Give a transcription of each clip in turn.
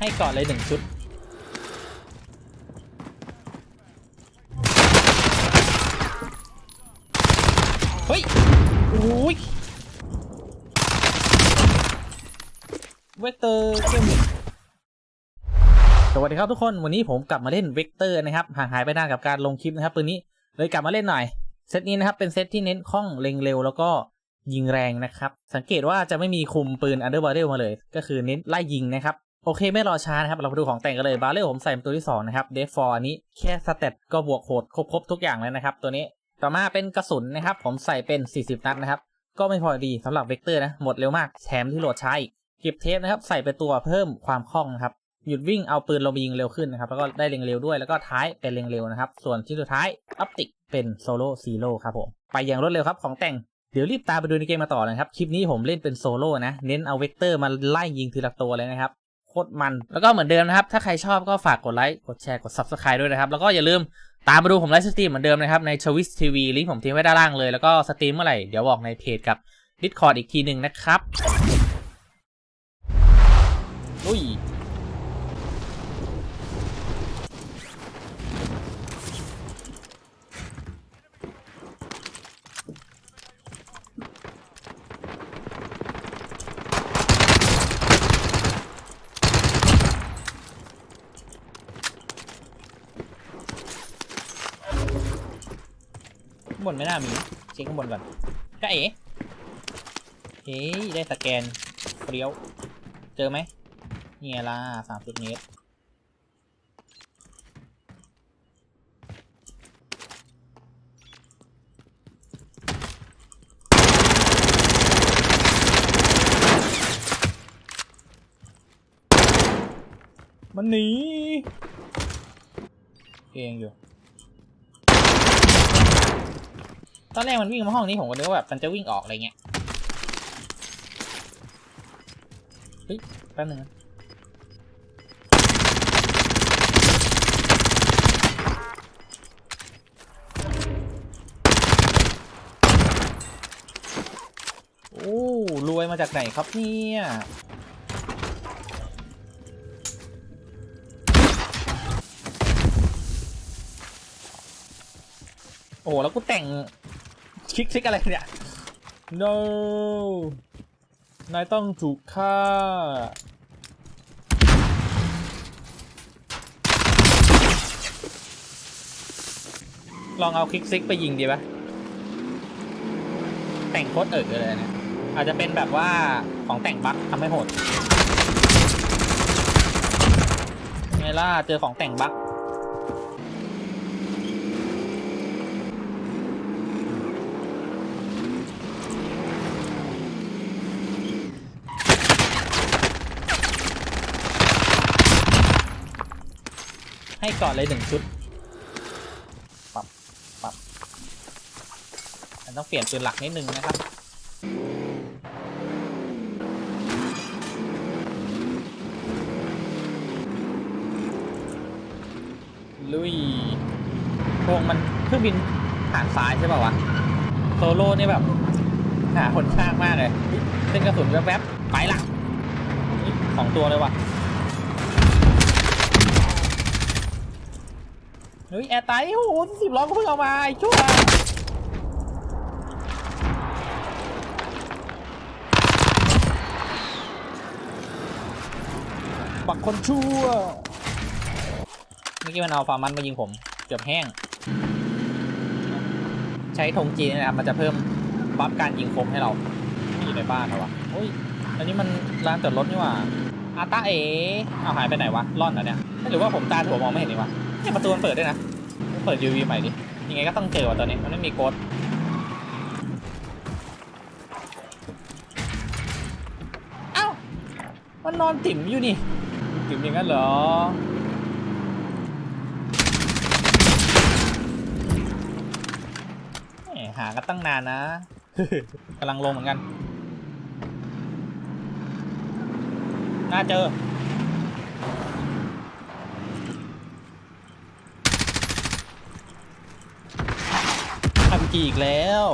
ให้ก่อนเลยหนึ่งชุด เฮ้ยโอ้ยเวกเตอร์เกมสวัสดีครับทุกคน วันนี้ผมกลับมาเล่นเวกเตอร์นะครับ ห่างหายไปนานกับการลงคลิปนะครับตัวนี้ เลยกลับมาเล่นหน่อย เซตนี้นะครับ เป็นเซตที่เน้นคล่องเล็งเร็วแล้วก็ยิงแรงนะครับ สังเกตว่าจะไม่มีคุมปืนอันเดอร์บาเรลมาเลย ก็คือเน้นไล่ยิงนะครับ โอเคไม่รอช้านะครับ เราไปดูของแต่งกันเลยบาเรลผมใส่เป็นตัวที่ 2 นะครับเดฟฟอร์อันนี้แค่สเตตก็บวกโหดครบครบทุกอย่างแล้วนะครับ ตัวนี้ต่อมาเป็นกระสุนนะครับ ผมใส่เป็น 40 นัดนะครับ ก็ไม่พอดีสำหรับเวกเตอร์นะหมดเร็วมากแถมที่โหลดช้าอีกเก็บเทปนะครับ ใส่เป็นตัวเพิ่มความคล่องนะครับหยุดวิ่งเอาปืนลงไปยิงเร็วขึ้นนะครับแล้วก็ได้เล็งเร็วด้วยแล้วก็ท้ายเป็นเล็งเร็วนะครับ ส่วนที่สุดท้ายอัปติกเป็นโซโล่ซีโร่ครับผมไปอย่างรวดเร็วครับของแต่งเดี๋ยวรีบตามไปดูในเกมมาต่อนะครับ คลิปนี้ผมเล่นเป็นโซโล่นะ เน้นเอาเวกเตอร์มาไล่ยิงทีละตัวเลยนะครับ โคตรมัน แล้วก็เหมือนเดิมนะครับ ถ้าใครชอบก็ฝากกดไลค์ กดแชร์ กด subscribe ด้วยนะครับ แล้วก็อย่าลืมตามมาดูผมไลฟ์สตรีมเหมือนเดิมนะครับ ในชวิสทีวีลิงก์ผมทิ้งไว้ด้านล่างเลย แล้วก็สตรีมเมื่อไหร่ เดี๋ยวบอกในเพจกับ Discord อีกทีหนึ่งนะครับอุ้ย ข้างบนไม่น่ามีเช็คข้างบนก่อนก็เอ๋เฮ้ยได้สแกนเปรี้ยว เจอไหมเนี่ยล่ะสามสิบเมตรมันหนีเองอยู่ ต อนแรกมันวิ่งมาห้องนี้ผมก็นึกว่าแบบมันจะวิ่งออกอะไรเงี้ยเฮ้ยแป๊บนึงโอ้รวยมาจากไหนครับเนี่ยโอ้แล้วกูแต่ง คลิกคลิกอะไรเนี่ย no นายต้องถูกฆ่า ลองเอาคลิกซิกไปยิงดีปะแต่งโคตรเอิกเลยเนี่ย อาจจะเป็นแบบว่าของแต่งบั๊กทำให้โหดไงล่ะ เจอของแต่งบั๊ก ให้ก่อนเลยหนึ่งชุดปรับปรับมันต้องเปลี่ยนปืนหลักนิดนึงนะครับลุยพวงมันเครื่องบินผ่านซ้ายใช่ป่าวะโซโล่นี่แบบหาคนข้างมากเลยเส้นกระสุนแวบๆไปละสองตัวเลยว่ะ เฮ้ยแอร์ไตโอ้โหสิบล้อก็เพิ่งเอามาไอ้ชั่วปักคนชั่ว เมื่อกี้มันเอาฟาร์มันมายิงผมเกือบแห้ง ใช้ธงจีนนะครับมันจะเพิ่มบัฟการยิงคมให้เราอยู่ในบ้านเหรอวะโอ้ยอันนี้มันร้านจอดรถนี่หว่าอาตาเอ๋เอาหายไปไหนวะร่อนเหรอเนี่ยหรือว่าผมตาถั่วมองไม่เห็นนี่วะ เนี่ยประตูมันเปิดด้วยนะเปิด UV ใหม่ดิ ยังไงก็ต้องเจอว่ะตอนนี้ มันไม่มีโกดเอ้า มันนอนติ่มอยู่นี่ ติ่มอย่างนั้นเหรอหมหากันตั้งนานนะกำลังลงเหมือนกัน น่าเจอ กีอีกแล้ว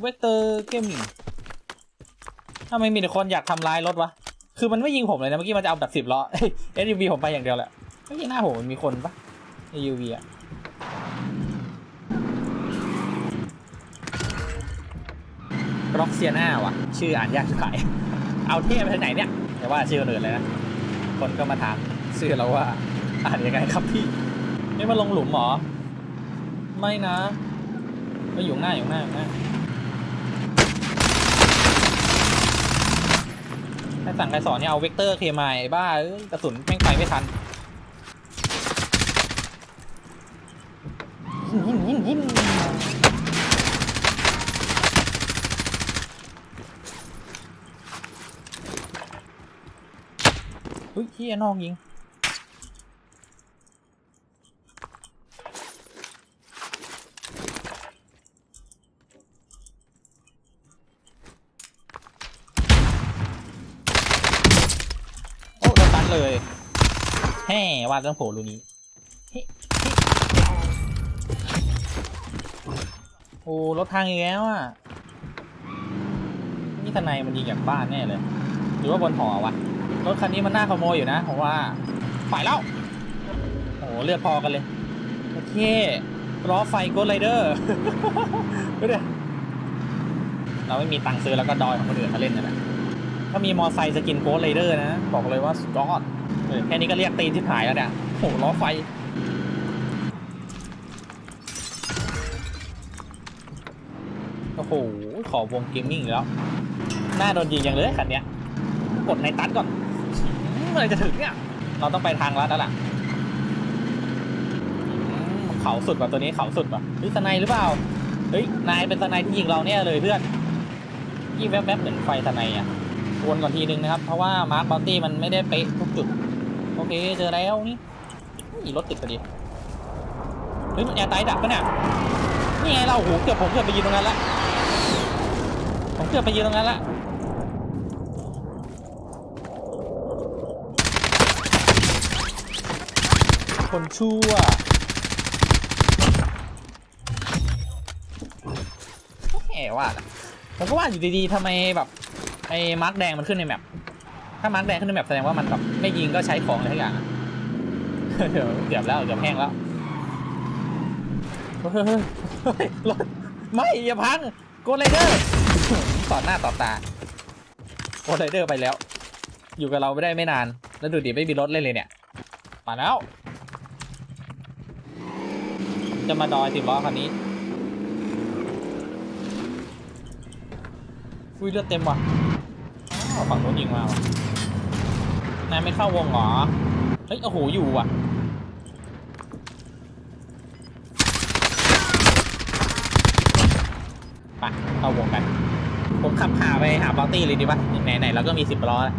เวกเตอร์เกมมิ่งทำไมมีแต่คนอยากทำร้ายรถวะ คือมันไม่ยิงผมเลยนะ เมื่อกี้มันจะเอาแบบสิบล้อเอสยูวีผมไปอย่างเดียวแหละไม่ใช่หน้าผมมันมีคนปะเอยูวีอะกร็อกเซียนาวะชื่ออ่านยากชิบหาย เอาเท่ไปไหนเนี่ย แต่ว่าชื่อคนอื่นเลยนะ คนก็มาถาม ชื่อเราว่า อ่านยังไงครับพี่ ไม่มาลงหลุมหรอ ไม่นะก็อยู่ข้างหน้าอยู่ข้างหน้าอยู่ข้างหน้าใครสั่งใครสอนเนี่ยเอาเวกเตอร์เคมายบ้าเอ้ยกระสุนแม่งไปไม่ทันยิงยิงยิงเฮ้ยเฮียนอกยิง โอ้โดนตันเลยแฮ่ ว่า ต้องโผล่รูนี้โอ้รถทางอีกแล้วอะนี่ทนายมันยิงจากบ้านแน่เลย หรือว่าบนหอวะรถคันนี้มันน่าขโมยอยู่นะผมว่าไปแล้วโอ้เลือดพอกันเลยโอเคล้อไฟโกลไรเดอร์ดูดิเราไม่มีตังค์ซื้อแล้วก็ดอยของคนอื่นมาเล่นกันะถ้ามีมอไซค์สกินโกสไรเดอร์นะ บอกเลยว่าสุดยอด แค่นี้ก็เรียกตีนที่หายแล้วเนี่ยโอ้โหล้อไฟ โอ้โห ขอวงเกมมิ่งอีกแล้ว หน้าโดนยิงอย่างเลยคันเนี้ย กดในตัดก่อนอืมเมื่อไรจะถึงเนี่ย เราต้องไปทางลัดแล้วล่ะเขาสุดกว่าตัวนี้เขาสุดว่าเฮ้ยสไนหรือเปล่า เฮ้ย นายเป็นสไนที่ยิงเราเนี่ยเลยเพื่อนยี่งแวบๆเหมือนไฟสไนอะวนก่อนทีนึงนะครับ เพราะว่ามาร์คบัลตี้มันไม่ได้เป๊ะทุกจุด โอเคเจอแล้วนี่นี่รถติดพอดีเฮ้ยมันแอร์ไตดับปะเนี่ยนี่ไงเราโอ้โหเกือบผมเกือบไปยืนตรงนั้นละผมเกือบไปยืนตรงนั้นละคนชั่วแหมว่าล่ะผมก็ว่าอยู่ดีๆทำไมแบบไอ้มาร์กแดงมันขึ้นในแมป ถ้ามาร์กแดงขึ้นในแมปแสดงว่ามันแบบไม่ยิงก็ใช้ของอะไรทุกอย่างเดี๋ยวเกือบแล้วเกือบแห้งแล้วเฮ้ยรถไม่อย่าพังโกลไรเดอร์ต่อหน้าต่อตาโกลไรเดอร์ไปแล้ว อยู่กับเราไม่ได้ไม่นาน แล้วดูดิไม่มีรถเล่นเลยเนี่ย มาแล้ว จะมาดอยสิบล้อคันนี้อุ้ยเลือดเต็มว่ะอ้าวฝั่งโน้นยิงมาว่ะ นายไม่เข้าวงเหรอ เฮ้ย โอ้โห อยู่ว่ะ ไป เข้าวงกัน ผมขับหาไปหาบอลตี้เลยดีปะไหนไหนๆเราก็มีสิบล้อแล้ว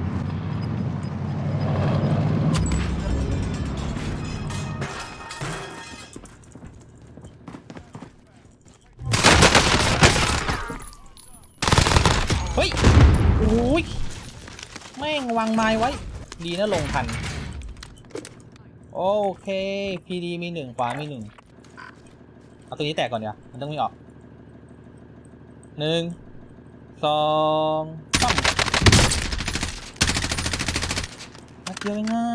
เฮ้ยโอ้ยแม่งวางไม้ไว้ ดีนะลงทัน โอเคพีดีมีหนึ่งขวามีหนึ่งเอาตัวนี้แตกก่อนเดี๋ยวมันต้องมีออกหนึ่งสองสามนัดเดียวเองอะ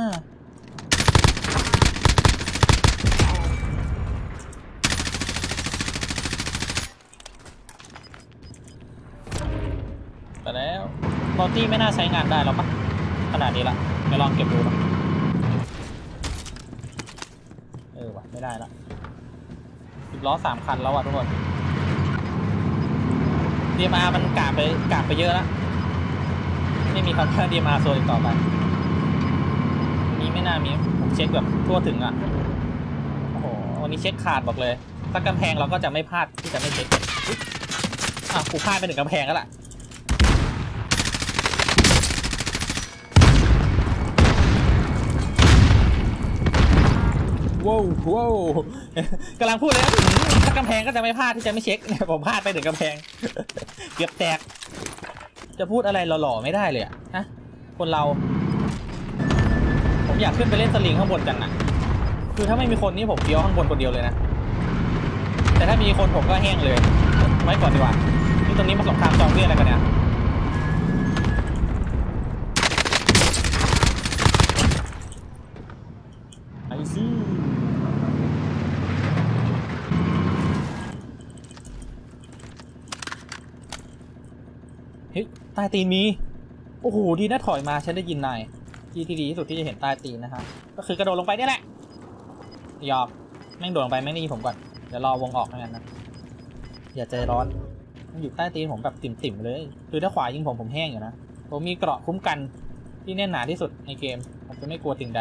แต่แล้วบอตี้ไม่น่าใช้งานได้หรอกปะ ขนาดนี้ละไปลองเก็บดูนะเออว่ะไม่ได้ละสิบล้อสามคันแล้วอะทุกคน DMR มันกาบไปกาบไปเยอะแล้วไม่มีคำว่า DMR โซนอีกต่อไปนี้ไม่น่ามีผมเช็คแบบทั่วถึงอะโอ้โหวันนี้เช็คขาดบอกเลยถ้ากำแพงเราก็จะไม่พลาดที่จะไม่เช็คอุ๊ยอะกูพลาดไปถึงกำแพงแล้วล่ะ ว้าวว้าวกำลังพูดเลยนะถ้ากำแพงก็จะไม่พลาดที่จะไม่เช็คเนี่ยผมพลาดไปถึงกำแพง เกือบแตก จะพูดอะไรหล่อๆไม่ได้เลยอะฮะคนเรา ผมอยากขึ้นไปเล่นสลิงข้างบนจังนะคือถ้าไม่มีคนนี่ผมเดียวข้างบนคนเดียวเลยนะ แต่ถ้ามีคนผมก็แห้งเลยไว้ก่อนดีกว่านี่ตรงนี้มันสงครามจองเวียอะไรกันเนี่ยไอซี่เฮ้ย ใต้ตีนมี โอ้โห ดีนะถอยมาฉันได้ยินนายที่ที่ดีที่สุดที่จะเห็นใต้ตีนนะครับก็คือกระโดดลงไปนี่แหละหยอกแม่งโดดลงไปแม่งได้ยินผมก่อน เดี๋ยวรอวงออกแล้วกันนะ อย่าใจร้อนมันอยู่ใต้ตีนผมแบบติ่มๆเลยคือถ้าขวายิงผมผมแห้งอยู่นะ ผมมีเกราะคุ้มกันที่แน่นหนาที่สุดในเกม ผมจะไม่กลัวสิ่งใด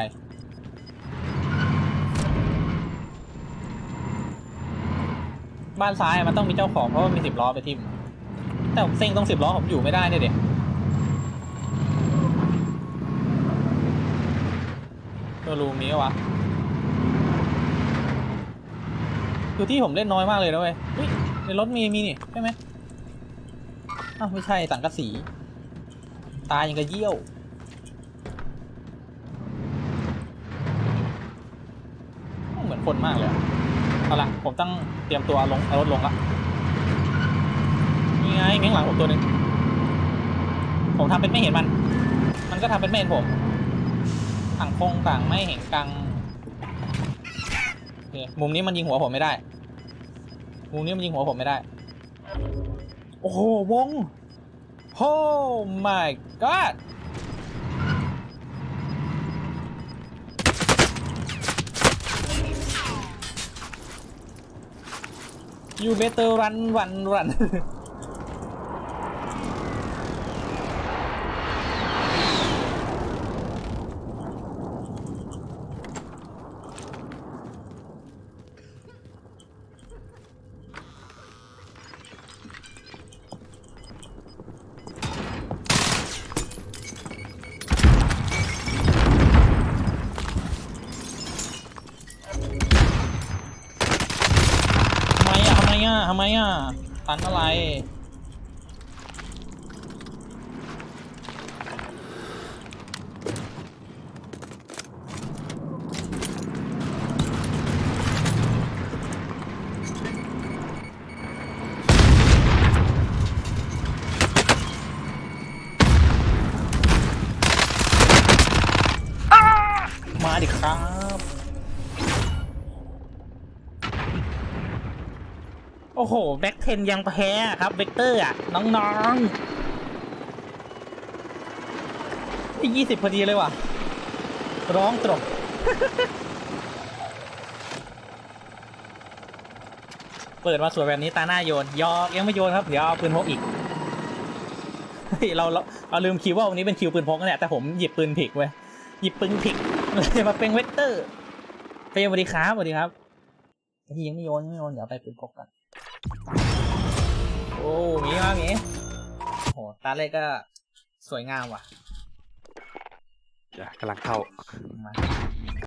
บ้านซ้ายมันต้องมีเจ้าของเพราะว่ามีสิบล้อไปทิ่ม แต่ผมเซ็งตรงสิบล้อผมอยู่ไม่ได้เนี่ยเด็กตัวรูมีวะคือที่ผมเล่นน้อยมากเลยนะเว้ยเฮ้ยในรถมีมีนี่ใช่ไหมอ้าวไม่ใช่สังกะสี ตายยังกระเยี่ยวเหมือนคนมากเลยเอาละผมต้องเตรียมตัวลงเอารถลงละ ไงเมียงหลังผมตัวหนึ่งผมทำเป็นไม่เห็นมัน มันก็ทำเป็นไม่เห็นผมต่างคงต่างไม่เห็นกังเคมุมนี้มันยิงหัวผมไม่ได้ มุมนี้มันยิงหัวผมไม่ได้ โอ้โห วง โอ้ my god you better run run run มอะ ทำ ไมอะทำไมอะตันอะไรมาดิครับ โอ้โห แบ็คเทนยังแพ้ครับ เวกเตอร์อะ น้องๆที่ยี่สิบพอดีเลยว่ะ ร้องตรงเปิดมาสวยแบบนี้ตาหน้าโยน ยอกยังไม่โยนครับ เดี๋ยวเอาปืนพกอีก เราเราเราลืมคิวว่าวันนี้เป็นคิวปืนพกนะเนี่ยแต่ผมหยิบปืนผิกเว้ย หยิบปืนผิกเลยมาเป็นเวกเตอร์เฟรมสวัสดีครับสวัสดีครับที่ยังไม่โยนไม่โยนเดี๋ยวไปปืนพกกัน โอ้หมีมาหมีโหตาเล็กก็สวยงามว่ะอย่ากำลังเข้ามา